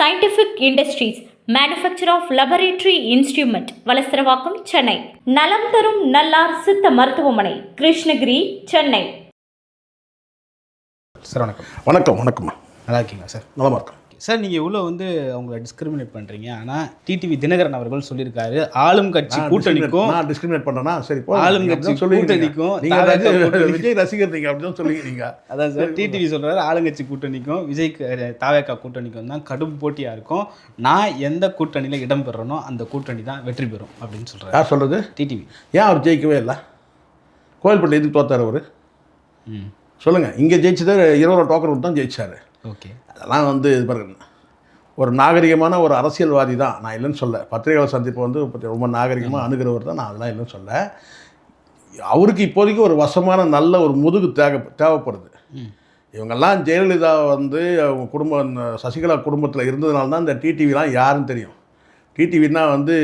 Scientific industries manufacture of laboratory instrument Valasaravakkam Chennai. நலம் தரும் நல்லார் சித்த மருத்துவமனை கிருஷ்ணகிரி சென்னை. சார் வணக்கம். வணக்கம் வணக்கம்மா. நல்லா இருக்கீங்களா சார்? நலமா இருக்கும். சார் நீங்கள் இவ்வளோ வந்து அவங்கள டிஸ்கிரிமினேட் பண்ணுறீங்க ஆனால் டிடிவி தினகரன் அவர்கள் சொல்லியிருக்காரு ஆளும் கட்சி கூட்டணிக்கும் நான் டிஸ்கிரிமினேட் பண்றேன்னா சரி. ஆளும் கட்சி. கூட்டணிக்கும் நீங்க தாவேக்கா ரசி- கூட்டணி. விஜய் ரசிகர் நீங்க அப்படிதான் சொல்லுவீங்க நீங்க. அதான் சார் டிடிவி சொல்கிறாரு ஆளுங்கட்சி கூட்டணிக்கும் விஜய்க்கு அஹ், தாவேக்கா கூட்டணிக்கும் தான் கடும் போட்டியாக இருக்கும். நான் எந்த கூட்டணியில் இடம் பெறனோ அந்த கூட்டணி தான் வெற்றி பெறும் அப்படின்னு சொல்கிறாரு யார் சொல்றது? டிடிவி ஏன் அவர் ஜெயிக்கவே இல்லை? கோயில்பட்டி எதுக்கு தோத்தார் அவர்? ம். சொல்லுங்க. இங்க ஜெயிச்சது இருபது டோக்கன் விட்டு தான் ஜெயிச்சாரு. ஓகே. அதெல்லாம் வந்து இது பாருங்க. ஒரு நாகரிகமான ஒரு அரசியல்வாதி தான். நான் இல்லைன்னு சொல்ல. பத்திரிகையாளர் சந்திப்பு வந்து ரொம்ப நாகரிகமாக அணுகிறவர் தான். நான் அதெல்லாம் இல்லைன்னு சொல்ல. அவருக்கு இப்போதைக்கு ஒரு வசமான நல்ல ஒரு முதுகு தேவை தேவைப்படுது. இவங்கெல்லாம் ஜெயலலிதா வந்து அவங்க குடும்பம் சசிகலா குடும்பத்தில் இருந்ததுனால தான் இந்த டிடிவிலாம் யாருன்னு தெரியும். டிடிவினா வந்து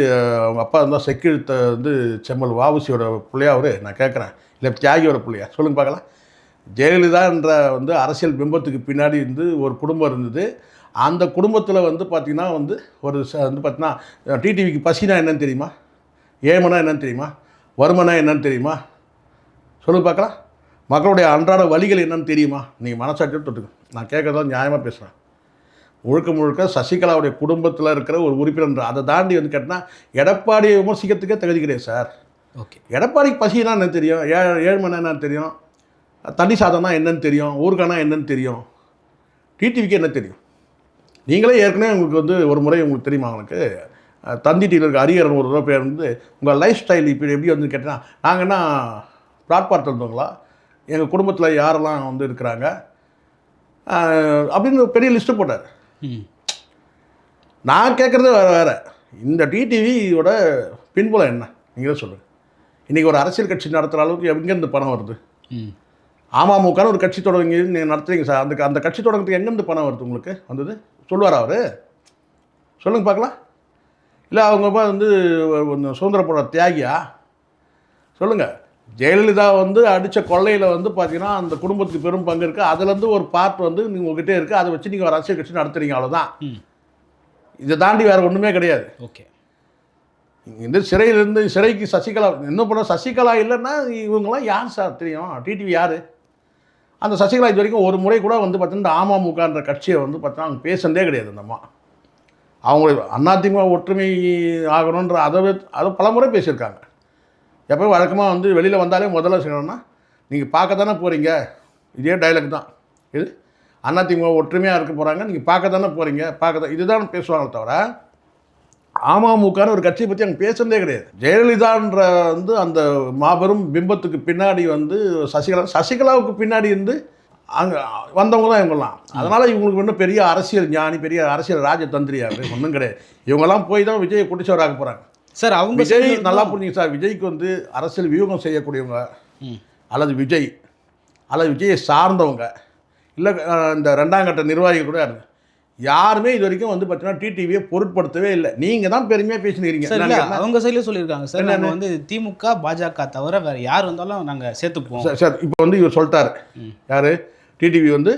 அவங்க அப்பா இருந்தால் செக்கிழுத்த வந்து செம்மல் வாவுசியோட பிள்ளையா அவரு? நான் கேட்குறேன் இல்லை தியாகியோட பிள்ளையா? சொல்லுங்க பார்க்கலாம். ஜெயலலிதான்ற வந்து அரசியல் பிம்பத்துக்கு பின்னாடி வந்து ஒரு குடும்பம் இருந்தது. அந்த குடும்பத்தில் வந்து பார்த்திங்கன்னா வந்து ஒரு ச வந்து பார்த்தீங்கன்னா டிடிவிக்கு பசினா என்னன்னு தெரியுமா? ஏமனா என்னன்னு தெரியுமா? வருமனா என்னன்னு தெரியுமா? சொல்லுங்க பார்க்கலாம். மக்களுடைய அன்றாட வழிகள் என்னன்னு தெரியுமா? நீங்கள் மனசாட்சியோட தொட்டுங்க நான் கேட்குறதா நியாயமாக பேசுகிறேன் முழுக்க முழுக்க சசிகலாவுடைய குடும்பத்தில் இருக்கிற ஒரு உறுப்பினர் அதை தாண்டி வந்து கேட்டால் எடப்பாடியை விமர்சிக்கிறதுக்கே தகுதி கிடையாது சார். ஓகே. எடப்பாடிக்கு பசினா என்னன்னு தெரியும்? ஏ ஏழ்மனா என்னன்னு தெரியும்? தண்ணி சாதம்னா என்னன்னு தெரியும் ஊருக்கானா என்னன்னு தெரியும். டிடிவிக்கு என்ன தெரியும்? நீங்களே ஏற்கனவே உங்களுக்கு வந்து ஒரு முறை உங்களுக்கு தெரியுமா உங்களுக்கு தந்தி டிவியில் இருக்க அரியரன் ஒரு பேர் வந்து உங்கள் லைஃப் ஸ்டைல் இப்போ எப்படி வந்து கேட்டால் நாங்கள் என்ன பிளாட்பார்ட் இருந்தவங்களா எங்கள் குடும்பத்தில் யாரெல்லாம் வந்து இருக்கிறாங்க? அப்படின்னு பெரிய லிஸ்ட்டு போட்டார். ம். நான் கேட்குறது வேறு வேறு. இந்த டிடிவியோட பின்புலம் என்ன? நீங்களே சொல்லுங்கள் இன்றைக்கி ஒரு அரசியல் கட்சி நடத்துகிற அளவுக்கு எங்கேருந்து பணம் வருது? ம். அமமுகன்னு ஒரு கட்சி தொடங்கி நீங்கள் நடத்துறீங்க சார். அந்த அந்த கட்சி தொடங்கிறதுக்கு எங்கேருந்து பணம் வருது உங்களுக்கு? வந்தது? சொல்லுவார் அவர்? சொல்லுங்க பார்க்கலாம். இல்லை அவங்க அப்பா வந்து சுதந்திர போட தியாகியா? சொல்லுங்கள் ஜெயலலிதா வந்து அடித்த கொள்ளையில் வந்து பார்த்தீங்கன்னா அந்த குடும்பத்துக்கு பெரும் பங்கு இருக்குது அதுலேருந்து ஒரு பார்ட் வந்து நீங்கள் உங்ககிட்டே இருக்குது அதை வச்சு நீங்கள் ஒரு அரசியல் கட்சி நடத்துறீங்க அவ்வளோதான் இதை தாண்டி வேறு ஒன்றுமே கிடையாது. ஓகே. இந்த சிறையிலேருந்து சிறைக்கு சசிகலா இன்னும் பண்ண சசிகலா இல்லைன்னா இவங்கெல்லாம் யார் சார் தெரியும்? டிடிவி யார்? அந்த சசிகலா இது வரைக்கும் ஒரு முறை கூட வந்து பார்த்தீங்கன்னா இந்த அமமுகன்ற கட்சியை வந்து பார்த்தீங்கன்னா அவங்க பேசுனதே கிடையாது இந்த அம்மா. அவங்க அதிமுக ஒற்றுமை ஆகணுன்ற அதை அதை பல முறை பேசியிருக்காங்க. எப்போ வழக்கமாக வந்து வெளியில் வந்தாலே முதல்ல சொல்லணும்னா நீங்கள் பார்க்க தானே போகிறீங்க இதே டைலாக் தான். இது அதிமுக ஒற்றுமையாக இருக்க போகிறாங்க நீங்கள் பார்க்க தானே போகிறீங்க பார்க்க தான் இதுதான் பேசுவாங்களே தவிர அமமுகன்னு ஒரு கட்சியை பற்றி அங்கே பேசுனதே கிடையாது. ஜெயலலிதான்ற வந்து அந்த மாபெரும் பிம்பத்துக்கு பின்னாடி வந்து சசிகலா சசிகலாவுக்கு பின்னாடி இருந்து அங்கே வந்தவங்க தான் இவங்கெல்லாம். அதனால் இவங்களுக்கு ஒன்றும் பெரிய அரசியல் ஞானி பெரிய அரசியல் ராஜதந்திரியார் ஒன்றும் கிடையாது. இவங்கெல்லாம் போய் தான் விஜயை குட்டிச்சவராக போகிறாங்க சார் அவங்க விஜய் நல்லா புரிஞ்சுங்க சார். விஜய்க்கு வந்து அரசியல் வியூகம் செய்யக்கூடியவங்க அல்லது விஜய் அல்லது விஜயை சார்ந்தவங்க இல்லை இந்த ரெண்டாம் கட்ட நிர்வாகிகள் கூட யாருமே இது வரைக்கும் வந்து பார்த்தீங்கன்னா டிடிவியை பொருட்படுத்தவே இல்லை. நீங்கள் தான் பெருமையாக பேசினீங்க சார் இல்ல அவங்க சைடுல சொல்லியிருக்காங்க. சார் நாங்க வந்து திமுக பாஜக தவிர வேற யார் வந்தாலும் நாங்க சேர்த்துப்போம் சார் சார் இப்போ வந்து இவர் சொல்லிட்டாரு. யார்? டிடிவி வந்து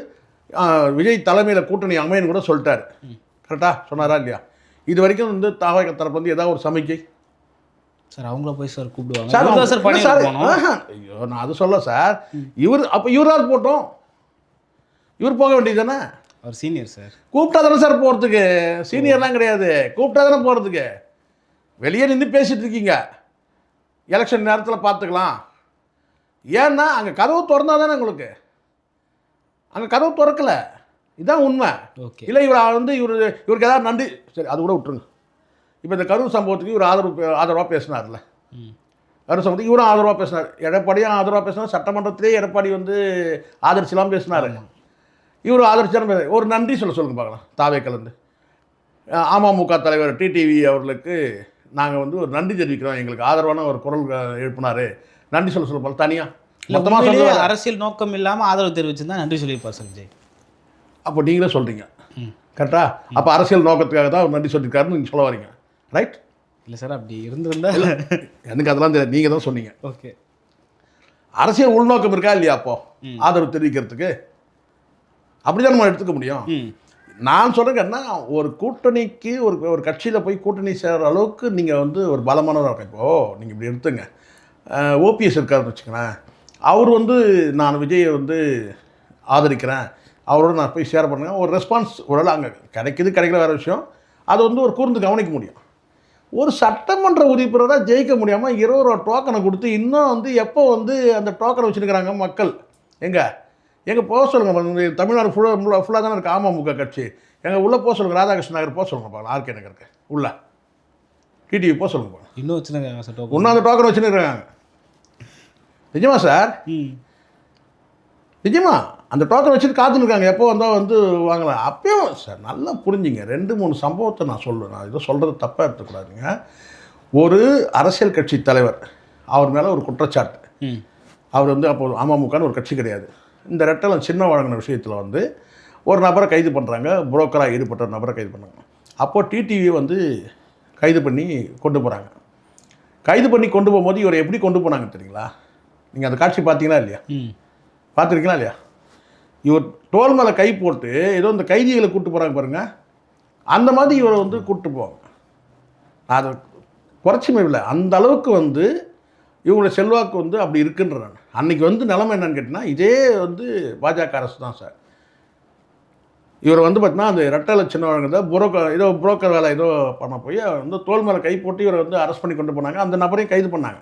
விஜய் தலைமையில் கூட்டணி அமையன்னு கூட சொல்லிட்டாரு. கரெக்டாக சொன்னாரா இல்லையா? இது வரைக்கும் வந்து தாவக தரப்பு வந்து ஏதாவது ஒரு சமிக்கை? சார் அவங்கள போய் சார் கூப்பிடுவாங்க. சார் ஐயோ நான் அது சொல்ல சார். இவர் அப்போ இவரால் போட்டோம். இவர் போக வேண்டியது தானே? அவர் சீனியர் சார். கூப்பிட்டா தானே சார் போகிறதுக்கு சீனியர்லாம் கிடையாது. கூப்பிட்டா தானே போகிறதுக்கு வெளியே நின்று பேசிட்டு இருக்கீங்க. எலெக்ஷன் நேரத்தில் பார்த்துக்கலாம். ஏன்னா அங்கே கதவு திறந்தா தானே உங்களுக்கு? அங்கே கதவு திறக்கல. இதான் உண்மை. ஓகே. இல்லை இவர் வந்து இவர் இவருக்கு ஏதாவது நன்றி. சரி அது கூட விட்டுருங்க. இப்போ இந்த கரூர் சம்பவத்துக்கு இவர் ஆதரவு ஆதரவாக பேசினார்ல. கரூர் சம்பவத்துக்கு இவரும் ஆதரவாக பேசினார். எடப்பாடியும் ஆதரவாக பேசினார். சட்டமன்றத்திலே எடப்பாடி வந்து ஆதரிச்சலாம் பேசினார். இவர் ஆதரிச்சாலும் பேச- ஒரு நன்றி சொல்ல சொல்லுங்க பார்க்கலாம். தாவே கலந்து. அமமுக தலைவர் டிடிவி அவர்களுக்கு நாங்கள் வந்து ஒரு நன்றி தெரிவிக்கிறோம். எங்களுக்கு ஆதரவான ஒரு குரல் எழுப்பினாரு. நன்றி சொல்ல சொல்ல போல தனியாக மொத்தமாக சொல்லுவாங்க அரசியல் நோக்கம் இல்லாம ஆதரவு தெரிவிச்சிருந்தா நன்றி சொல்லியிருப்பார் விஜய் அப்போ நீங்களே சொல்கிறீங்க ம். கரெக்டா? அப்போ அரசியல் நோக்கத்துக்காக தான் அவர் நன்றி சொல்லியிருக்காருன்னு நீங்கள் சொல்ல வரீங்க. ரைட் இல்ல சார் அப்படி இருந்திருந்தா எனக்கு அதெல்லாம் தெரியாது. நீங்கள் தான் சொன்னீங்க. ஓகே. அரசியல் உள்நோக்கம் இருக்கா இல்லையா அப்போ? ஆதரவு தெரிவிக்கிறதுக்கு. அப்படி தான் நம்ம எடுத்துக்க முடியும். நான் சொல்கிறேன்னா ஒரு கூட்டணிக்கு ஒரு ஒரு கட்சியில் போய் கூட்டணி சேர்கிற அளவுக்கு நீங்கள் வந்து ஒரு பலமானவராக இருக்க இப்போது நீங்கள் இப்படி எடுத்துங்க. ஓபிஎஸ் இருக்காருன்னு வச்சுங்களேன் அவர் வந்து நான் விஜயை வந்து ஆதரிக்கிறேன். அவரோட நான் போய் ஷேர் பண்ணுறேன் ஒரு ரெஸ்பான்ஸ் ஒரு அங்கே கிடைக்குது கிடைக்கல வேறு விஷயம். அதை வந்து ஒரு கூர்ந்து கவனிக்க முடியும். ஒரு சட்டமன்ற உறுப்பினராக ஜெயிக்க முடியாமல் இருபது ரூபா டோக்கனை கொடுத்து இன்னும் வந்து எப்போ வந்து அந்த டோக்கனை வச்சுருக்கிறாங்க மக்கள்? எங்கே? எங்கே போக சொல்லுங்கள் தமிழ்நாடு ஃபுல்லாக ஃபுல்லாக தானே இருக்குது அமமுக கட்சி. எங்கள் உள்ளே போக சொல்லுங்கள் ராதாகிருஷ்ண நகர் போக சொல்லுங்கள் பார்க்கலாம் ஆர்கே நகருக்கு உள்ள. டிடிவி போக சொல்லுங்க பார்க்கலாம் இன்னும் வச்சுருக்காங்க இன்னும் அந்த டோக்கன் வச்சுருக்காங்க. நிஜமா சார்? நிஜமா? அந்த டோக்கன் வச்சுட்டு காத்துருக்காங்க எப்போ வந்தால் வந்து வாங்கலாம். அப்பயும் சார் நல்லா புரிஞ்சுங்க. ரெண்டு மூணு சம்பவத்தை நான் சொல்லுவேன் நான் இதை சொல்கிறது தப்பாக எடுத்துக்கூடாதுங்க. ஒரு அரசியல் கட்சி தலைவர் அவர் மேலே ஒரு குற்றச்சாட்டு. ம். அவர் வந்து அப்போ அமமுகன்னு ஒரு கட்சி கிடையாது. இந்த ரெட்டலம் சின்ன வழங்கின விஷயத்தில் வந்து ஒரு நபரை கைது பண்ணுறாங்க புரோக்கராக ஈடுபட்ட ஒரு நபரை கைது பண்ணாங்க அப்போது டிடிவி வந்து கைது பண்ணி கொண்டு போகிறாங்க கைது பண்ணி கொண்டு போகும்போது இவரை எப்படி கொண்டு போனாங்க தெரியுங்களா? நீங்கள் அந்த காட்சி பார்த்தீங்களா இல்லையா? பார்த்துருக்கீங்களா இல்லையா? இவர் தோல் மேலே கை போட்டு ஏதோ இந்த கைதிகளை கூட்டு போகிறாங்க பாருங்க. அந்த மாதிரி இவரை வந்து கூப்பிட்டு போவாங்க. அதை குறைச்சுமே இல்லை. அந்த அளவுக்கு வந்து இவங்களுடைய செல்வாக்கு வந்து அப்படி இருக்குன்ற நான் அன்னைக்கு வந்து நிலைமை என்னன்னு கேட்டிங்கன்னா இதே வந்து பாஜக அரசு தான் சார். இவர் வந்து பார்த்தீங்கன்னா அந்த ரெட்டலை சின்ன வழங்குத புரோக்கர் ஏதோ புரோக்கர் வேலை ஏதோ பண்ண போய் வந்து தோல் மேலே கை போட்டு இவரை வந்து அரெஸ்ட் பண்ணி கொண்டு போனாங்க. அந்த நபரையும் கைது பண்ணாங்க.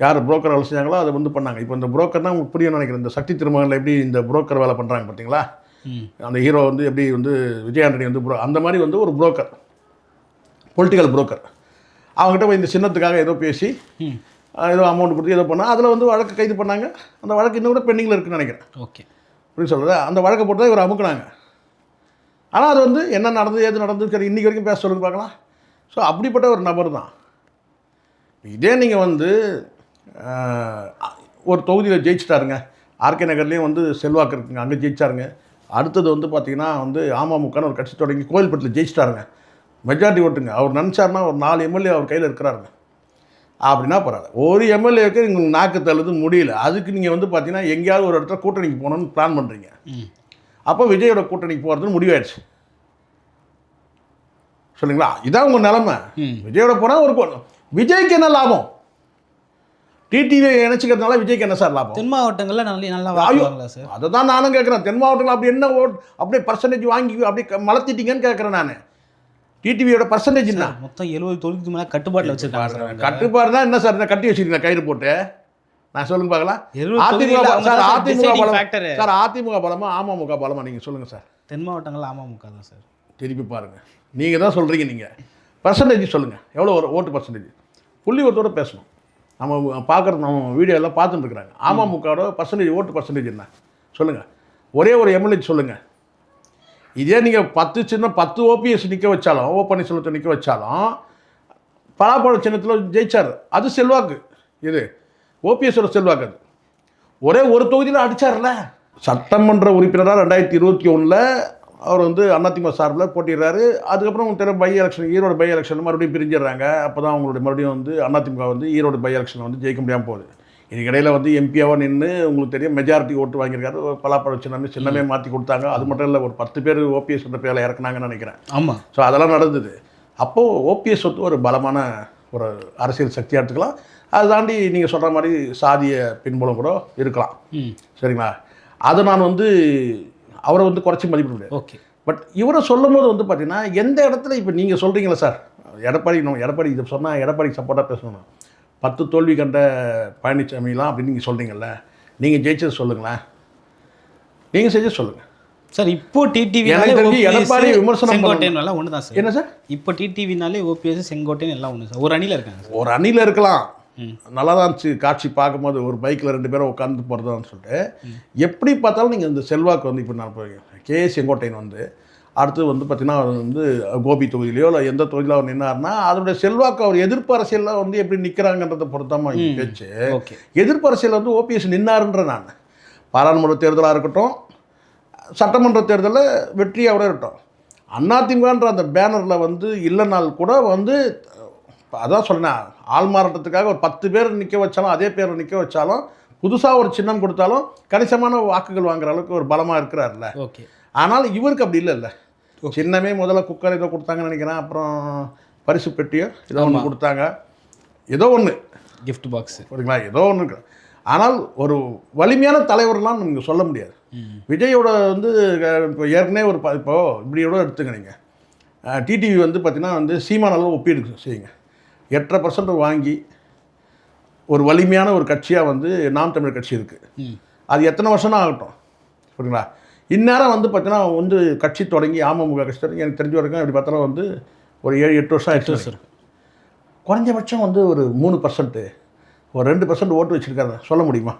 யார் புரோக்கர் வேலை செஞ்சாங்களோ அதை வந்து பண்ணாங்க. இப்போ இந்த புரோக்கர் தான் உங்களுக்கு புரியும் நினைக்கிறேன். இந்த சக்தி திருமகளில் எப்படி இந்த புரோக்கர் வேலை பண்ணுறாங்க பார்த்தீங்களா அந்த ஹீரோ வந்து எப்படி வந்து விஜயாண்டனி வந்து bro- அந்த மாதிரி வந்து ஒரு புரோக்கர் பொலிட்டிக்கல் புரோக்கர். அவங்ககிட்ட போய் இந்த சின்னத்துக்காக ஏதோ பேசி ஏதோ அமௌண்ட் கொடுத்து ஏதோ பண்ணால் அதில் வந்து வழக்கு கைது பண்ணாங்க. அந்த வழக்கு இன்னும் கூட பெண்டிங்கில் இருக்குன்னு நினைக்கிறேன். ஓகே அப்படின்னு சொல்கிறது அந்த வழக்கை போட்டு தான் இவர் அமுக்குனாங்க. ஆனால் அது வந்து என்ன நடந்தது ஏது நடந்தது சரி இன்றைக்கி வரைக்கும் பேச சொல்லுங்க பார்க்கலாம். ஸோ அப்படிப்பட்ட ஒரு நபர் தான். இதே நீங்கள் வந்து ஒரு தொகுதியில் ஜெயிச்சிட்டாருங்க. ஆர்கே நகர்லேயும் வந்து செல்வாக்கு இருக்குங்க. அங்கே ஜெயிச்சாருங்க. அடுத்தது வந்து பார்த்தீங்கன்னா வந்து அமமுகன்னு ஒரு கட்சி தொடங்கி கோயில்பட்டில் ஜெயிச்சிட்டாருங்க. மெஜாரிட்டி ஓட்டுங்க. அவர் நினச்சாருன்னா ஒரு நாலு எம்எல்ஏ அவர் கையில் இருக்கிறாருங்க. அப்படின்னா பரவாயில்ல. ஒரு எம்எல்ஏக்கு உங்களுக்கு நாக்கு தள்ளுது முடியல. அதுக்கு நீங்கள் வந்து பார்த்தீங்கன்னா எங்கேயாவது ஒரு இடத்துல கூட்டணிக்கு போகணும்னு பிளான் பண்ணுறீங்க அப்போ விஜயோட கூட்டணிக்கு போகிறதுன்னு முடிவாயிடுச்சு. சொல்லுங்களா? இதான் உங்கள் நிலமை. விஜயோட போனால் ஒரு விஜய்க்கு என்ன லாபம்? டிடிவி இணைச்சிக்கிறதுனால விஜய்க்கு என்ன சார் லாபம்? தென் மாவட்டங்களில் நல்ல நல்லா சார்? அதை தான் நானும் கேட்குறேன். தென் மாவட்டத்தில் அப்படி என்ன ஓட் அப்படியே பர்சன்டேஜ் வாங்கி அப்படியே க- மலர்த்திட்டீங்கன்னு கேட்குறேன் நான். டிடிவியோட பர்சன்டேஜ் என்ன? மொத்தம் எழுபது தொகுதிக்கு மேலே கட்டுப்பாட்டில் வச்சிருக்காங்க. கட்டுப்பாடு தான் என்ன சார்? என்ன கட்டி வச்சிருக்கீங்க? கயிறு போட்டு. நான் சொல்லுங்க பார்க்கலாம். அதிமுக சார் அதிமுக பலம். சார் அதிமுக பலமா அமமுக பலமா? நீங்கள் சொல்லுங்கள் சார். தென் மாவட்டங்கள் அமமுக தான் சார். திருப்பி பாருங்கள் நீங்கள் தான் சொல்கிறீங்க நீங்கள் பர்சன்டேஜ் சொல்லுங்கள் எவ்வளோ ஒரு ஓட்டு பர்சன்டேஜ் புள்ளி ஒருத்தோட பேசணும். நம்ம பார்க்குறது நம்ம வீடியோ எல்லாம் பார்த்துட்டு இருக்கிறாங்க. அமமுகவோட பர்சன்டேஜ் ஓட்டு பர்சன்டேஜ் என்ன? சொல்லுங்கள் ஒரே ஒரு எம்எல்ஏ சொல்லுங்கள் இதே நீங்கள் பத்து சின்ன பத்து ஓபிஎஸ் நிற்க வச்சாலும் ஓ பன்னீர்செல்வத்தை நிற்க வச்சாலும் பலாப்பழ சின்னத்தில் ஜெயிச்சார். அது செல்வாக்கு. இது ஓபிஎஸோட செல்வாக்கு அது. ஒரே ஒரு தொகுதியில் அடிச்சார்ல. சட்டமன்ற உறுப்பினராக ரெண்டாயிரத்தி இருபத்தி ஒன்றில் அவர் வந்து அதிமுக சார்பில் போட்டிடுறாரு அதுக்கப்புறம் Thiru by election Erode by election மறுபடியும் பிரிஞ்சிடுறாங்க. அப்போ தான் அவங்களுடைய மறுபடியும் வந்து அதிமுக வந்து ஈரோடு பை எலெக்ஷனில் வந்து ஜெயிக்க முடியாமல் போகுது. இதுக்கு இடையில வந்து எம்பியாவாக நின்று உங்களுக்கு தெரியும் மெஜாரிட்டி ஓட்டு வாங்கியிருக்காரு. பலாப்பழம் சின்னமே சின்னமே மாற்றி கொடுத்தாங்க. அது மட்டும் இல்லை ஒரு பத்து பேர் ஓபிஎஸ் என்ற பேரில் இறக்குனாங்கன்னு நினைக்கிறேன். ஆமாம் ஸோ அதெல்லாம் நடந்தது. அப்போது ஓபிஎஸ் வந்து ஒரு பலமான ஒரு அரசியல் சக்தியாக எடுத்துக்கலாம். அதை தாண்டி நீங்கள் சொல்கிற மாதிரி சாதிய பின்புலம் கூட இருக்கலாம். ம். சரிங்களா? அதை நான் வந்து அவரை வந்து குறைச்சி மதிப்பிட முடியாது. ஓகே. பட் இவரை சொல்லும் போது வந்து பார்த்தீங்கன்னா எந்த இடத்துல இப்போ நீங்கள் சொல்கிறீங்களா சார்? எடப்பாடி நம்ம எடப்பாடி இது சொன்னால் எடப்பாடிக்கு சப்போர்ட்டாக பேசணும் பத்து தோல்வி கண்ட பழனிசாமிலாம் அப்படின்னு நீங்கள் சொல்கிறீங்கல்ல நீங்கள் ஜெயிச்சது சொல்லுங்களேன். நீங்கள் செஞ்சு சொல்லுங்கள் சார் இப்போ டிடிவி எனக்கு தெரிஞ்சு எடப்பாடி விமர்சனம். செங்கோட்டையன் ஒன்று தான் சார். என்ன சார்? இப்போ டிடிவினாலே ஓபிஎஸ் செங்கோட்டையன் எல்லாம் ஒன்று சார். ஒரு அணியில் இருக்காங்க ஒரு அணியில் இருக்கலாம். நல்லா தான் இருந்துச்சு. காட்சி பார்க்கும்போது ஒரு பைக்கில் ரெண்டு பேரும் உட்காந்து போகிறதான்னு சொல்லிட்டு. எப்படி பார்த்தாலும் நீங்கள் இந்த செல்வாக்கு வந்து இப்போ நான் போய் கே செங்கோட்டையன் வந்து அடுத்து வந்து பார்த்தீங்கன்னா அவர் வந்து கோபி தொகுதியிலையோ இல்லை எந்த தொகுதியில் அவர் நின்னார்னா அதோடைய செல்வாக்கு அவர் எதிர்ப்பு அரசியலில் வந்து எப்படி நிற்கிறாங்கன்றதை பொறுத்தாம. பேச்சு. ஓகே. எதிர்ப்பு அரசியல் வந்து ஓபிஎஸ் நின்னாருன்ற நான். பாராளுமன்ற தேர்தலாக இருக்கட்டும் சட்டமன்ற தேர்தலில் வெற்றி அவரே இருக்கட்டும். அதிமுகன்ற அந்த பேனரில் வந்து இல்லைனால் கூட வந்து அதான் சொன்னேன் ஆள்மாறாட்டத்துக்காக ஒரு பத்து பேர் நிற்க வச்சாலும் அதே பேரை நிற்க வச்சாலும் புதுசாக ஒரு சின்னம் கொடுத்தாலும் கணிசமான வாக்குகள் வாங்குற அளவுக்கு ஒரு பலமாக இருக்கிறார்ல. ஓகே. ஆனால் இவருக்கு அப்படி இல்லைல்ல. சின்னமே முதல்ல குக்கர் ஏதோ கொடுத்தாங்கன்னு நினைக்கிறேன். அப்புறம் பரிசு பெட்டியோ ஏதோ ஒன்று கொடுத்தாங்க. ஏதோ ஒன்று gift பாக்ஸ் சரிங்களா? ஏதோ ஒன்று ஆனால் ஒரு வலிமையான தலைவர்லாம் நீங்கள் சொல்ல முடியாது. விஜயோட வந்து இப்போ ஏற்கனவே ஒரு ப- இப்போ இப்படியோட எடுத்துங்க நீங்கள் டிடிவி வந்து பார்த்தீங்கன்னா வந்து சீமானளவு ஒப்பீடு செய்யுங்க. எட்டரை பர்சன்ட் வாங்கி ஒரு வலிமையான ஒரு கட்சியாக வந்து நாம் தமிழர் கட்சி இருக்குது அது எத்தனை வருஷம்னா ஆகட்டும். சரிங்களா? இந்நேரம் வந்து பார்த்தீங்கன்னா வந்து கட்சி தொடங்கி அமமுக கட்சி தொடங்கி எனக்கு தெரிஞ்ச வரைக்கும் எப்படி பார்த்தாலும் வந்து ஒரு ஏழு எட்டு வருஷம் ஆயிடுச்சு. சார். குறைஞ்சபட்சம் வந்து ஒரு மூணு பர்சன்ட்டு ஒரு ரெண்டு பர்சன்ட் ஓட்டு வச்சுருக்காரு. சொல்ல முடியுமா?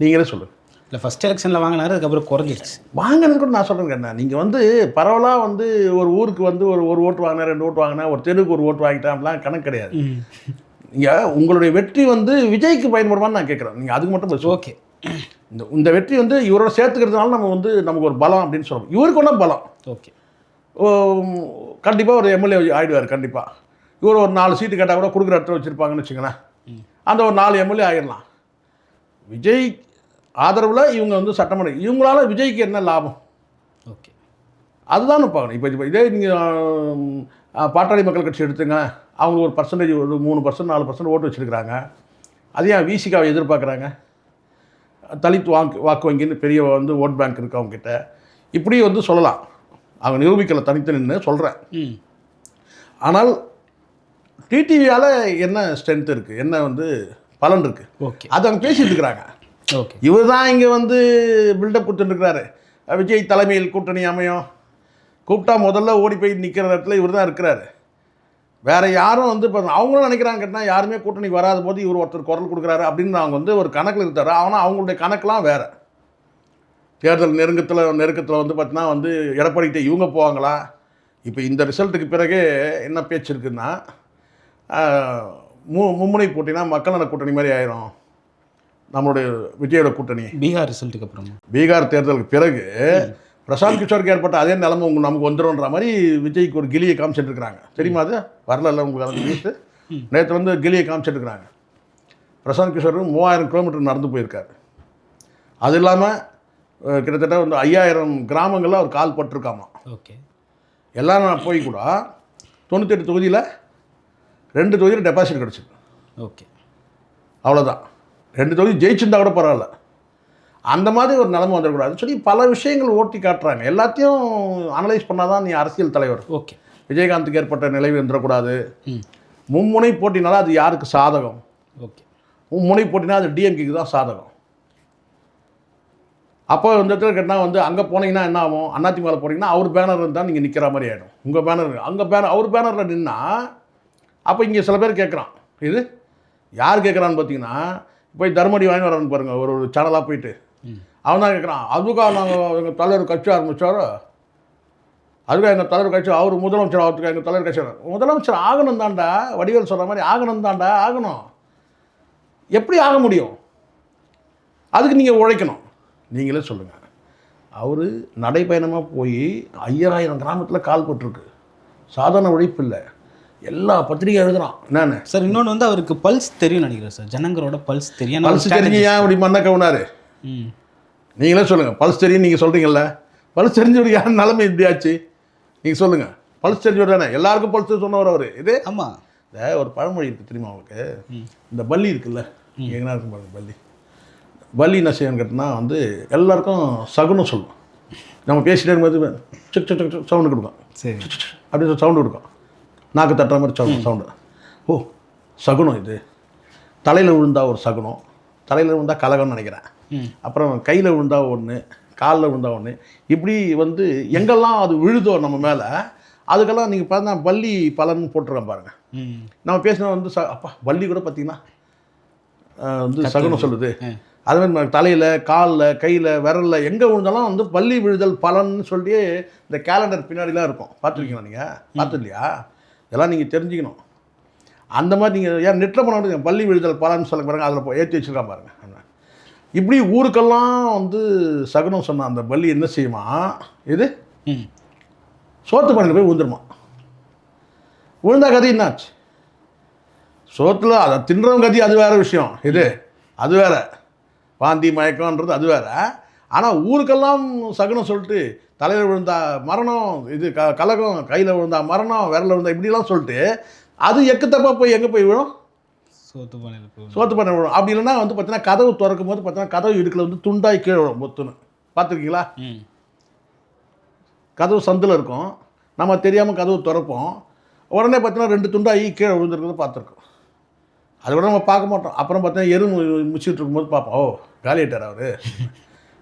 நீங்களே சொல்லுங்கள் இல்லை ஃபஸ்ட் எலெக்ஷனில் வாங்கினாரு அதுக்கப்புறம் குறைஞ்சிருச்சு. வாங்கினது கூட நான் சொல்கிறேங்க என்ன நீங்கள் வந்து பரவலாக வந்து ஒரு ஊருக்கு வந்து ஒரு ஒரு ஓட்டு வாங்கினா ரெண்டு ஓட்டு வாங்கினா ஒரு தெருவுக்கு ஒரு ஓட்டு வாங்கிட்டேன் அப்படிலாம் கணக்கு கிடையாது. நீங்கள் உங்களுடைய வெற்றி வந்து விஜய்க்கு பயன்படுமான்னு நான் கேட்குறேன். நீங்கள் அதுக்கு மட்டும். ஓகே. இந்த இந்த வெற்றி வந்து இவரோட சேர்த்துக்கிறதுனால நம்ம வந்து நமக்கு ஒரு பலம் அப்படின்னு சொல்லுவோம் இவருக்கு ஒன்றும் பலம். ஓகே. கண்டிப்பாக ஒரு எம்எல்ஏ ஆயிடுவார் கண்டிப்பாக இவர் ஒரு நாலு சீட்டு கேட்டால் கூட கொடுக்குற இடத்துல வச்சுருப்பாங்கன்னு வச்சுங்களேன் அந்த ஒரு நாலு எம்எல்ஏ ஆயிடலாம். விஜய் ஆதரவில் இவங்க வந்து சட்டமன்ற இவங்களால விஜய்க்கு என்ன லாபம்? ஓகே. அதுதான் பார்க்கணும் இப்போ இப்போ இதே நீங்கள் பாட்டாளி மக்கள் கட்சி எடுத்துங்க. அவங்க ஒரு பர்சன்டேஜ் ஒரு மூணு பர்சன்ட் நாலு பர்சன்ட் ஓட்டு வச்சுருக்கிறாங்க. அது ஏன் விசிகாவை எதிர்பார்க்குறாங்க? தலித் வாக்கு வாக்கு வங்கின்னு பெரிய வந்து ஓட் பேங்க் இருக்கு அவங்ககிட்ட. இப்படி வந்து சொல்லலாம். அவங்க நிரூபிக்கலை தனித்து நின்று சொல்கிறேன் ஆனால் டிடிவியால் என்ன ஸ்ட்ரென்த் இருக்குது என்ன வந்து பலன் இருக்குது ஓகே. அது அவங்க பேசிட்டு இருக்கிறாங்க. ஓகே. இவர் தான் இங்கே வந்து பில்டப் கொடுத்துட்டுருக்கிறாரு விஜய் தலைமையில் கூட்டணி அமையும். கூப்பிட்டா முதல்ல ஓடி போய் நிற்கிற இடத்துல இவர் தான் இருக்கிறாரு. வேற யாரும் வந்து இப்போ அவங்களும் நினைக்கிறாங்க கேட்டால் யாருமே கூட்டணிக்கு வராத போது இவர் ஒருத்தர் குரல் கொடுக்குறாரு அப்படின்னு அவங்க வந்து ஒரு கணக்கில் இருக்காரு. ஆனால் அவங்களுடைய கணக்கெலாம் வேற. தேர்தல் நெருக்கத்தில் நெருக்கத்தில் வந்து பார்த்தீங்கன்னா வந்து எடப்பாடிக்கிட்ட இவங்க போவாங்களா? இப்போ இந்த ரிசல்ட்டுக்கு பிறகு என்ன பேச்சு இருக்குன்னா மு மும்முனை போட்டினா மக்கள் நல கூட்டணி மாதிரி ஆயிரும். நம்மளுடைய விஜயோட கூட்டணி. பீகார் ரிசல்ட்டுக்கு அப்புறமா? பீகார் தேர்தலுக்கு பிறகு பிரசாந்த் கிஷோருக்கு ஏற்பட்ட அதே நிலைமை உங்க நமக்கு வந்துடும்ன்ற மாதிரி விஜய்க்கு ஒரு கிளியை காமிச்சிட்டு இருக்கிறாங்க தெரியுமா அது? வரல உங்களுக்கு அந்த நியூஸ் நேற்று வந்து கிளியை காமிச்சிட்டு இருக்கிறாங்க பிரசாந்த் கிஷோர் மூவாயிரம் கிலோமீட்டர் நடந்து போயிருக்காரு. அது இல்லாமல் கிட்டத்தட்ட வந்து ஐயாயிரம் கிராமங்களில் அவர் கால் பட்டிருக்காமா. ஓகே. எல்லாம் நான் போய் கூட தொண்ணூத்தெட்டு தொகுதியில் ரெண்டு தொகுதியில் டெபாசிட் கிடச்சிருக்கு ஓகே. அவ்வளோதான் ரெண்டு தொகுதி ஜெயிச்சிருந்தா கூட பரவாயில்ல. அந்த மாதிரி ஒரு நிலைமை வந்துடக்கூடாது சொல்லி பல விஷயங்கள் ஓட்டி காட்டுறாங்க. எல்லாத்தையும் அனலைஸ் பண்ணால் தான் நீ அரசியல் தலைவர். ஓகே. விஜயகாந்துக்கு ஏற்பட்ட நிலைவு வந்துடக்கூடாது மும்முனை போட்டினால அது யாருக்கு சாதகம்? ஓகே. மும்முனை போட்டினா அது டிஎம்கேக்கு தான் சாதகம். அப்போ இந்த இடத்துல கேட்டால் வந்து அங்கே போனீங்கன்னா என்ன ஆகும்? அதிமுக போனீங்கன்னா அவர் பேனர் இருந்தால் நீங்கள் நிற்கிற மாதிரி ஆகிடும் உங்கள் பேனர் அங்கே பேனர் அவர் பேனரில் நின்னா அப்போ இங்கே சில பேர் கேட்குறான். இது? யார் கேட்குறான்னு பார்த்தீங்கன்னா போய் தர்மடி வாங்கி வரான்னு பாருங்கள் ஒரு ஒரு சேனலாக போயிட்டு. அவன் தான் கேட்குறான் அதுக்காக நாங்கள் எங்கள் தலைவர் கட்சி ஆரம்பித்தாரோ அதுக்காக எங்கள் தலைவர் கட்சி அவர் முதலமைச்சர் ஆகிறதுக்கு எங்கள் தலைவர் கட்சி முதலமைச்சர் ஆகணும் தான்டா வடிவேல் சொல்கிற மாதிரி ஆகணும் தான்டா ஆகணும். எப்படி ஆக முடியும்? அதுக்கு நீங்கள் உழைக்கணும். நீங்களே சொல்லுங்கள் அவர் நடைப்பயணமாக போய் ஐயாயிரம் கிராமத்தில் கால் போட்டிருக்கு. சாதாரண உழைப்பு இல்லை. எல்லா பத்திரிகை எழுதுறான். என்னென்ன? சார் இன்னொன்று வந்து அவருக்கு பல்ஸ் தெரியும் நினைக்கிறேன் சார். ஜனங்களோட பல்ஸ் தெரியும். பல்ஸ் தெரிஞ்சு ஏன் இப்படி மண்ண கவுனாரு? நீங்களே சொல்லுங்கள் பல்ஸ் தெரியும் நீங்கள் சொல்கிறீங்கல்ல பல்ஸ் தெரிஞ்சவர் யார்? நிலைமை இப்படி ஆச்சு. நீங்கள் சொல்லுங்கள் பல்ஸ் தெரிஞ்சவர் தானே? எல்லாருக்கும் பல்ஸ் சொன்னவர் அவர். இது ஆமாம் இந்த ஒரு பழமொழி இருக்குது தெரியுமா உங்களுக்கு? இந்த பல்லி இருக்குல்ல? எங்கன்னா இருக்கும் பாருங்க பல்லி. பல்லி என்ன செய்யணும் கேட்டினா வந்து எல்லாருக்கும் சகுனம் சொல்லும். நம்ம பேசிட்டே இருக்கும்போது சிக் சிக் சிக் சவுண்டு கொடுக்கும். சரி. அப்படி சவுண்டு கொடுக்கும். நாக்கு தட்டுற மாதிரி சவுண்ட் சவுண்டு. ஓ சகுனம் இது. தலையில் விழுந்தா ஒரு சகுனம். தலையில் விழுந்தா கலகம்னு நினைக்கிறேன். அப்புறம் கையில் விழுந்தா ஒன்று காலில் விழுந்தா ஒன்று இப்படி வந்து எங்கெல்லாம் அது விழுதோ நம்ம மேலே அதுக்கெல்லாம் நீங்கள் பார்த்தா பள்ளி பலன் போட்டுருக்கேன் பாருங்கள் நம்ம பேசினா வந்து ச அப்பா பள்ளி கூட பார்த்தீங்கன்னா வந்து சகுனம் சொல்லுது. அது மாதிரி தலையில் காலில் கையில் விரலில் எங்கே விழுந்தாலும் வந்து பள்ளி விழுதல் பலன்னு சொல்லி இந்த கேலண்டர் பின்னாடிலாம் இருக்கும். பார்த்துருக்கீங்களா நீங்கள் பார்த்து இல்லையா இதெல்லாம் நீங்கள் தெரிஞ்சுக்கணும். அந்த மாதிரி நீங்கள் ஏன் நெட்டில் முடியும் பள்ளி விழுதல் பலன்னு சொல்ல பாருங்க அதில் ஏற்றி வச்சுருக்கான் பாருங்க. இப்படி ஊருக்கெல்லாம் வந்து சகுனம் சொன்ன அந்த பள்ளி என்ன செய்யுமா? இது சோத்து பண்ணிட்டு போய் விழுந்துருமா விழுந்தா கதி என்னாச்சு சோத்தில் அதை தின்றவங்க கதி அது வேற விஷயம். இது அது வேற. வாந்தி மயக்கம்ன்றது அது வேற. ஆனால் ஊருக்கெல்லாம் சகுனம் சொல்லிட்டு தலையில் விழுந்தா மரணம் இது க கலகம் கையில் விழுந்தா மரணம் விரல விழுந்தா இப்படிலாம் சொல்லிட்டு அது எக்கு தப்பாக போய் எங்கே போய் விழும்? சோத்து பானையில் சோத்து பண்ண விழும் அப்படி இல்லைன்னா வந்து பார்த்தீங்கன்னா கதவு திறக்கும் போது பார்த்தீங்கன்னா கதவு இடுக்கில் வந்து துண்டாய் கீழே விழும் பொத்துன்னு. பார்த்துருக்கீங்களா? கதவு சந்தில் இருக்கும். நம்ம தெரியாமல் கதவு திறப்போம். உடனே பார்த்தீங்கன்னா ரெண்டு துண்டாகி கீழே விழுந்துருக்கிறத பார்த்துருக்கோம். அது கூட நம்ம பார்க்க மாட்டோம். அப்புறம் பார்த்தீங்கன்னா எரு முடிச்சுட்டு இருக்கும்போது பார்ப்போம். ஓ காலியாட்டார் அவர்.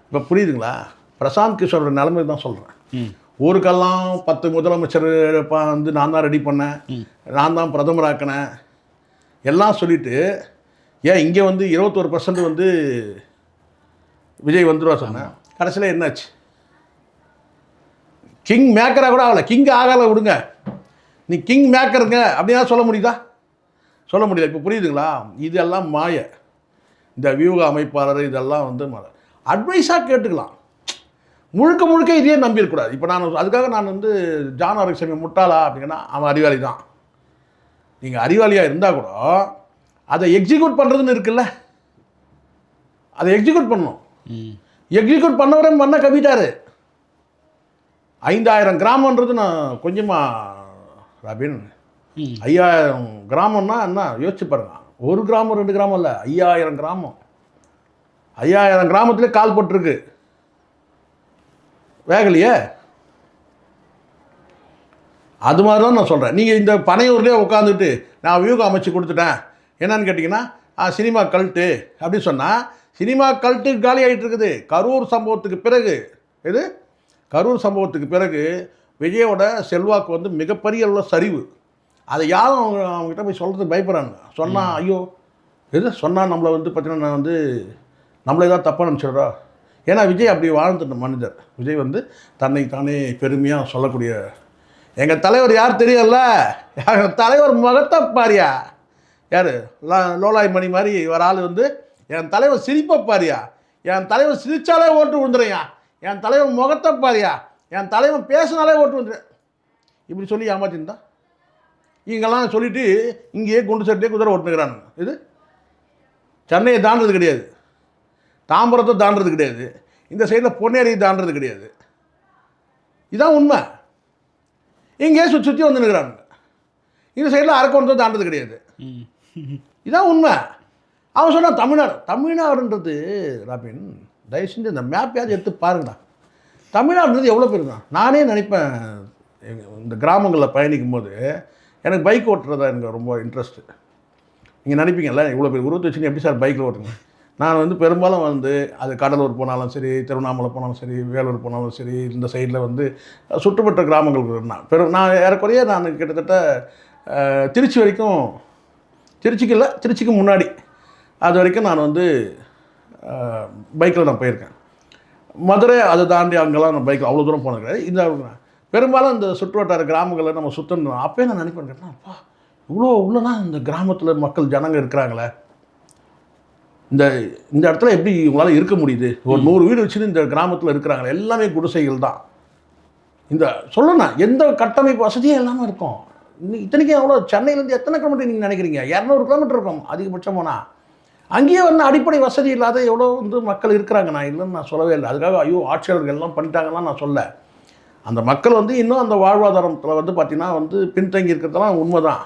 இப்போ புரியுதுங்களா? பிரசாந்த் கிஷோரோட நிலைமை தான் சொல்கிறேன் ஊருக்கெல்லாம் பத்து முதலமைச்சர் வந்து நான் தான் ரெடி பண்ணேன். நான் தான் பிரதமராக்கினேன். எல்லாம் சொல்லிட்டு ஏன் இங்கே வந்து இருபத்தோரு பர்சன்ட் வந்து விஜய் வந்துருவா? சொன்னேன். கடைசியில் என்னாச்சு? கிங் மேக்கராக கூட ஆகலை. கிங் ஆகலை விடுங்க. நீ கிங் மேக்கருங்க அப்படின்னா சொல்ல முடியுதா? சொல்ல முடியல. இப்போ புரியுதுங்களா? இதெல்லாம் மாய. இந்த வியூக அமைப்பாளர் இதெல்லாம் வந்து அட்வைஸாக கேட்டுக்கலாம். முழுக்க முழுக்க இதையே நம்பியிருக்கூடாது இப்போ நான் அதுக்காக நான் வந்து ஜான் ஆரோக்கியசாமி முட்டாளா அப்படின்னா அவன் அறிவாளி தான். நீங்கள் அறிவாளியாக இருந்தால் கூட அதை எக்ஸிக்யூட் பண்ணுறதுன்னு இருக்குல்ல? அதை எக்ஸிக்யூட் பண்ணணும். ம். எக்ஸிக்யூட் பண்ணவரே மண்ணை கவிட்டாரு ஐந்தாயிரம் கிராமன்றது நான் கொஞ்சமாக ரபின் ஐயாயிரம் கிராமம்னா என்ன? யோசிச்சு பாருங்க. ஒரு கிராமம் ரெண்டு கிராமம் இல்லை. ஐயாயிரம் கிராமம். ஐயாயிரம் கிராமத்துலேயே கால் பட்டிருக்கு. வேகலையே? அது மாதிரி தான் நான் சொல்கிறேன் நீங்கள் இந்த பனையூர்லேயே உட்காந்துட்டு நான் வியூகம் அமைச்சு கொடுத்துட்டேன். என்னன்னு கேட்டிங்கன்னா சினிமா கல்ட்டு அப்படின்னு சொன்னால் சினிமா கல்ட்டு காலி ஆகிட்டு இருக்குது. கரூர் சம்பவத்துக்கு பிறகு இது கரூர் சம்பவத்துக்கு பிறகு விஜயோட செல்வாக்கு வந்து மிகப்பெரிய அளவுல சரிவு. அதை யாரும் அவங்க அவங்ககிட்ட போய் சொல்கிறதுக்கு பயப்படுறாங்க? சொன்னால் ஐயோ எது? சொன்னால் நம்மளை வந்து பார்த்தீங்கன்னா நான் வந்து நம்மளை ஏதாவது தப்பாக நினச்சிடுறா? ஏன்னா விஜய் அப்படி வாழ்ந்துட்ட மனிதர். விஜய் வந்து தன்னை தானே பெருமையாக சொல்லக்கூடிய எங்கள் தலைவர் யார் தெரியல? எங்கள் தலைவர் முகத்தை பாரியா. யார்? லோலாய் மணி மாதிரி ஒரு ஆள் வந்து என் தலைவர் சிரிப்பை பாரியா. என் தலைவர் சிரித்தாலே ஓட்டு விழுந்துறையா என் தலைவர் முகத்தை பாரியா. என் தலைவன் பேசினாலே ஓட்டு விழுந்துறேன் இப்படி சொல்லி ஏமாத்திருந்தா? இங்கெல்லாம் சொல்லிட்டு இங்கேயே குண்டு சட்டியே குதிரை ஓட்டுனுக்கிறானுங்க இது? சென்னையை தாண்டது கிடையாது. தாம்பரத்தை தாண்டது கிடையாது. இந்த சைடில் பொன்னேரியை தாண்டது கிடையாது. இதான் உண்மை. இங்கேயே சுற்றி சுற்றி வந்து நிற்கிறானுங்க இந்த சைடில் அரக்கோணத்தை தாண்டது கிடையாது. இதான் உண்மை. அவன் சொன்னான் தமிழ்நாடு தமிழ்நாடுன்றது ராபின் தயவு செஞ்சு இந்த மேப்பையாவது எடுத்து பாருங்கடா. தமிழ்நாடுன்றது எவ்வளோ பேர் தான் நானே நினைப்பேன் இந்த கிராமங்களில் பயணிக்கும் போது எனக்கு பைக் ஓட்டுறதா எனக்கு ரொம்ப இன்ட்ரெஸ்ட்டு நீங்கள் நினைப்பீங்கல்ல இவ்வளோ பேர் உருவத்தை வச்சுன்னு எப்படி சார் பைக்கில் ஓட்டுங்க? நான் வந்து பெரும்பாலும் வந்து அது கடலூர் போனாலும் சரி திருவண்ணாமலை போனாலும் சரி வேலூர் போனாலும் சரி இந்த சைடில் வந்து சுற்றுப்பட்ட கிராமங்களுக்கு நான் பெரும் நான் ஏறக்குறைய நான் கிட்டத்தட்ட திருச்சி வரைக்கும் திருச்சிக்கு இல்லை திருச்சிக்கு முன்னாடி அது வரைக்கும் நான் வந்து பைக்கில் நான் போயிருக்கேன். மதுரை அதை தாண்டி அங்கெல்லாம் நான் பைக்கில் அவ்வளோ தூரம் போனது கிடையாது. இந்த பெரும்பாலும் இந்த சுற்றுவட்டார கிராமங்களில் நம்ம சுற்றணும் அப்போயே நான் நினைப்பேன் கேட்டேன் அப்பா இவ்வளோ உள்ளனா இந்த கிராமத்தில் மக்கள் ஜனங்க இருக்கிறாங்களே? இந்த இந்த இடத்துல எப்படி இவங்களால இருக்க முடியுது? ஒரு நூறு வீடு வச்சுன்னு இந்த கிராமத்தில் இருக்கிறாங்களே எல்லாமே குடிசைகள் தான். இந்த சொல்லணும் எந்த கட்டமைப்பு வசதியும் இல்லாமல் இருக்கும். இன்னும் இத்தனைக்கும் எவ்வளோ சென்னையிலேருந்து எத்தனை கிலோமீட்டர் நீங்கள் நினைக்கிறீங்க? இரநூறு கிலோமீட்டர் இருக்கும் அதிகபட்சம் போனால் அங்கேயே வந்து அடிப்படை வசதி இல்லாத எவ்வளோ வந்து மக்கள் இருக்கிறாங்க நான் இல்லைன்னு நான் சொல்லவே இல்லை. அதுக்காக ஐயோ ஆட்சியாளர்கள் எல்லாம் பண்ணிட்டாங்கலாம் நான் சொல்ல. அந்த மக்கள் வந்து இன்னும் அந்த வாழ்வாதாரத்தில் வந்து பார்த்தீங்கன்னா வந்து பின்தங்கி இருக்கிறதெல்லாம் உண்மைதான்.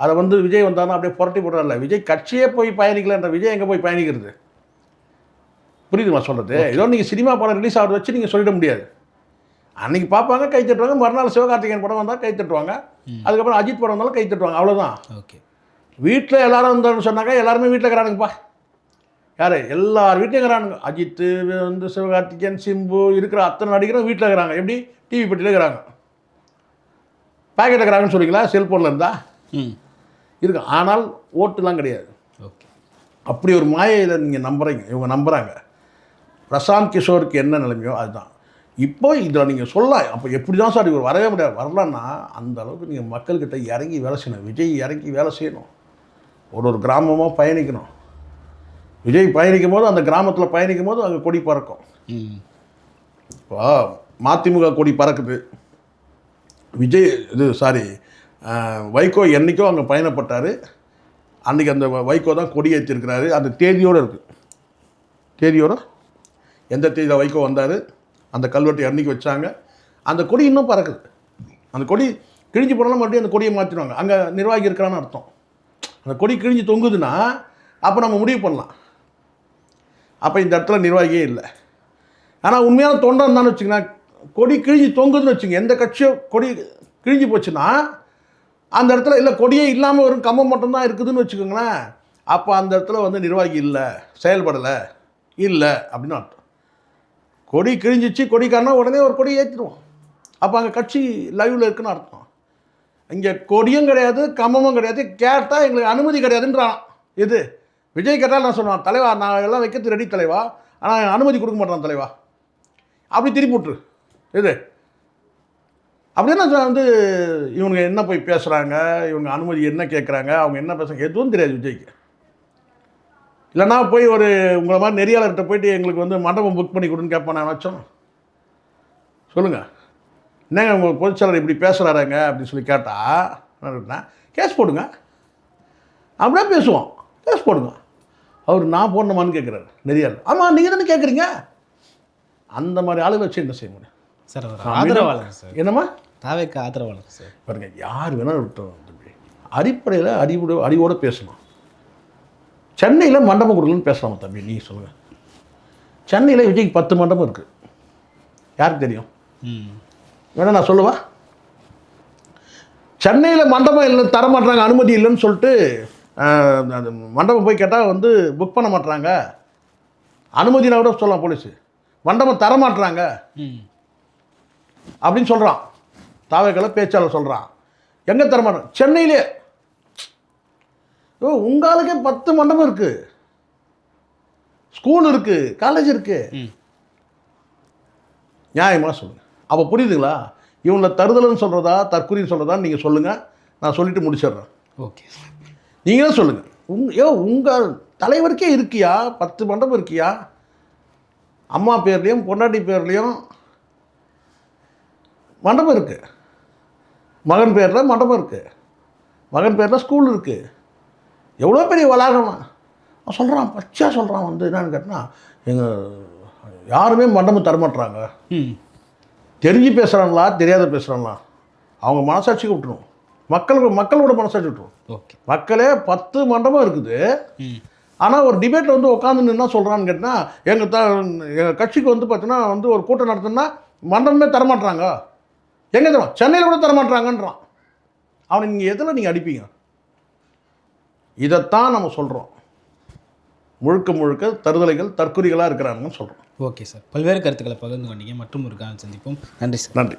அதை வந்து விஜய் வந்தாருன்னா அப்படியே புரட்டி போடுறதில்ல விஜய் கட்சியே போய் பயணிக்கலன்ற விஜய் எங்கே போய் பயணிக்கிறது? புரியுதுமா சொல்கிறது ஏதோ நீங்கள் சினிமா படம் ரிலீஸ் ஆகிறத வச்சு நீங்கள் சொல்லிட முடியாது. அன்னைக்கு பார்ப்பாங்க கை தட்டுவாங்க. மறுநாள் சிவகார்த்திகேயன் படம் வந்தால் கை தட்டுவாங்க. அதுக்கப்புறம் அஜித் படம் வந்தாலும் கை தட்டுவாங்க. அவ்வளோதான் ஓகே. வீட்டில் எல்லாரும் வந்தான்னு சொன்னாங்க எல்லாருமே வீட்டில் இருக்கிறானுங்கப்பா. யார்? எல்லார் வீட்லையும் இருக்கிறானுங்க. அஜித்து வந்து சிவகார்த்திகேயன் சிம்பு இருக்கிற அத்தனை நடிகரும் வீட்டில் இருக்கிறாங்க. எப்படி? டிவி பெட்டியில் இருக்கிறாங்க. பேக்கெட் இருக்கிறாங்கன்னு சொல்றீங்களா செல்ஃபோனில் இருந்தா? ம். இருக்கு. ஆனால் ஓட்டுலாம் கிடையாது. ஓகே. அப்படி ஒரு மாயையில் நீங்கள் நம்புறீங்க. இவங்க நம்புகிறாங்க பிரசாந்த் கிஷோருக்கு என்ன நிலைமையோ அதுதான். இப்போ இதில் நீங்கள் சொல்லலாம். அப்போ எப்படி தான் சார் இவர் வரவே முடியாது. வரலன்னா அந்த அளவுக்கு நீங்கள் மக்கள்கிட்ட இறங்கி வேலை செய்யணும். விஜய் இறங்கி வேலை செய்யணும். ஒரு ஒரு கிராமமாக பயணிக்கணும். விஜய் பயணிக்கும் போது அந்த கிராமத்தில் பயணிக்கும் போது அங்கே கொடி பறக்கும். ம். இப்போ மதிமுக கொடி பறக்குது. விஜய் இது சாரி வைகோ என்றைக்கோ அங்கே பயணப்பட்டார். அன்றைக்கி அந்த வைகோ தான் கொடியேற்றிருக்கிறாரு அந்த தேதியோடு இருக்குது தேதியோட? எந்த தேதியில் வைகோ வந்தார்? அந்த கல்வெட்டை அன்னைக்கு வச்சாங்க. அந்த கொடி இன்னும் பறக்குது. அந்த கொடி கிழிஞ்சு போனாலும் மறுபடியும் அந்த கொடியை மாற்றிடுவாங்க அங்கே நிர்வாகி இருக்கிறான்னு அர்த்தம். அந்த கொடி கிழிஞ்சு தொங்குதுன்னா அப்போ நம்ம முடிவு பண்ணலாம். அப்போ இந்த இடத்துல நிர்வாகியே இல்லை. ஆனால் உண்மையான தொண்டை தான் வச்சுங்கன்னா கொடி கிழிஞ்சு தொங்குதுன்னு வச்சுங்க எந்த கட்சியோ கொடி கிழிஞ்சு போச்சுன்னா அந்த இடத்துல இல்லை கொடியே இல்லாமல் வெறும் கம்பம் மட்டும்தான் இருக்குதுன்னு வச்சுக்கோங்களேன். அப்போ அந்த இடத்துல வந்து நிர்வாகி இல்லை செயல்படலை இல்லை அப்படின்னு அர்த்தம். கொடி கிழிஞ்சிச்சு கொடிக்காரனா உடனே ஒரு கொடி ஏற்றிடுவோம் அப்போ அங்கே கட்சி லைவில் இருக்குன்னு அர்த்தம். இங்கே கொடியும் கிடையாது கம்பமும் கிடையாது கேட்டால் எங்களுக்கு அனுமதி கிடையாதுன்றான். இது விஜய் கேட்டால் நான் சொன்னேன் தலைவா நான் எல்லாம் வைக்கிறது ரெடி தலைவா ஆனால் அனுமதி கொடுக்க மாட்டேன் தலைவா. அப்படி திருப்பி விட்ரு இது அப்படின்னா வந்து இவங்க என்ன போய் பேசுகிறாங்க இவங்க அனுமதி என்ன கேட்குறாங்க அவங்க என்ன பேசுகிறாங்க எதுவும் தெரியாது விஜய்க்கு. இல்லைன்னா போய் ஒரு உங்களை மாதிரி நெறியாளர்கிட்ட போயிட்டு எங்களுக்கு வந்து மண்டபம் புக் பண்ணி கொடுன்னு கேட்பேன் நான் வச்சோம் சொல்லுங்கள் என்னங்க உங்கள் பொதுச்செயலர் இப்படி பேசுகிறாருங்க அப்படின்னு சொல்லி கேட்டால் கேஸ் போடுங்க. அப்படியே பேசுவோம். கேஸ் போடுங்க. அவர் நான் போடணுமான்னு கேட்குறாரு நெறியாளர். ஆமாம் நீங்கள் தானே கேட்குறீங்க அந்த மாதிரி ஆளு வச்சு என்ன செய்ய முடியும்? சார். என்னம்மா? தாவேக்கா ஆதரவாளர் சார். பாருங்க யார் வேணாலும் விட்டோம் தம்பி. அடிப்படையில் அறிவோட அறிவோடு பேசணும். சென்னையில் மண்டபம் கொடுக்கலன்னு பேசலாமா தம்பி? நீ சொல்லுங்கள் சென்னையில் விஜய்க்கு பத்து மண்டபம் இருக்குது யாருக்கு தெரியும்? ம். வேணா நான் சொல்லுவா? சென்னையில் மண்டபம் இல்லை தர மாட்றாங்க அனுமதி இல்லைன்னு சொல்லிட்டு மண்டபம் போய் கேட்டால் வந்து புக் பண்ண மாட்றாங்க. அனுமதினா கூட சொல்லலாம் போலீஸு. மண்டபம் தர மாட்றாங்க. ம். அப்படின்னு சொல்கிறான் தாவேக்கல பேச்சாளர் சொல்கிறான் எங்கே தர மாட்டோம் சென்னையிலே. ஓ உங்களுக்கே பத்து மண்டபம் இருக்குது ஸ்கூல் இருக்குது காலேஜ் இருக்குது நியாயமாக சொல்லுங்கள் அப்போ புரியுதுங்களா? இவங்களை தருதல்னு சொல்கிறதா தற்குறின்னு சொல்கிறதா நீங்கள் சொல்லுங்கள் நான் சொல்லிட்டு முடிச்சிடுறேன். ஓகே நீங்களே சொல்லுங்கள் உங் ஏ உங்கள் தலைவருக்கே இருக்கியா? பத்து மண்டபம் இருக்கியா? அம்மா பேர்லேயும் பொண்டாட்டி பேர்லேயும் மண்டபம் இருக்குது மகன் பேரில் மண்டபம் இருக்குது மகன் பேரில் ஸ்கூல் இருக்குது எவ்வளோ பெரிய வளாகம் அவன் சொல்கிறான் பச்சையாக சொல்கிறான் வந்து என்னன்னு கேட்டினா எங்கள் யாருமே மண்டபம் தரமாட்டுறாங்க ம். தெரிஞ்சு பேசுகிறாங்களா தெரியாத பேசுகிறாங்களா அவங்க மனசாட்சிக்கு விட்டுரும். மக்களுக்கு மக்களோட மனசாட்சி விட்டுரும். ஓகே. மக்களே பத்து மண்டபம் இருக்குது. ஆனால் ஒரு டிபேட்டில் வந்து உட்காந்து என்ன சொல்கிறான்னு கேட்டால் எங்கள் த எங்கள் கட்சிக்கு வந்து பார்த்தீங்கன்னா வந்து ஒரு கூட்டம் நடத்தினா மண்டபமே தரமாட்டுறாங்க எங்கே தரோம் சென்னையில் கூட தரமாட்டுறாங்கன்றான் அவனை நீங்கள் எதில் நீங்கள் அடிப்பீங்க? இதைத்தான் நம்ம சொல்கிறோம் முழுக்க முழுக்க தருதலைகள் தற்குறிகளாக இருக்கிறாங்கன்னு சொல்கிறோம் ஓகே சார். பல்வேறு கருத்துக்களை பகிர்ந்து கொண்டீங்க. மற்றும் ஒரு காலம் சந்திப்போம். நன்றி சார். நன்றி.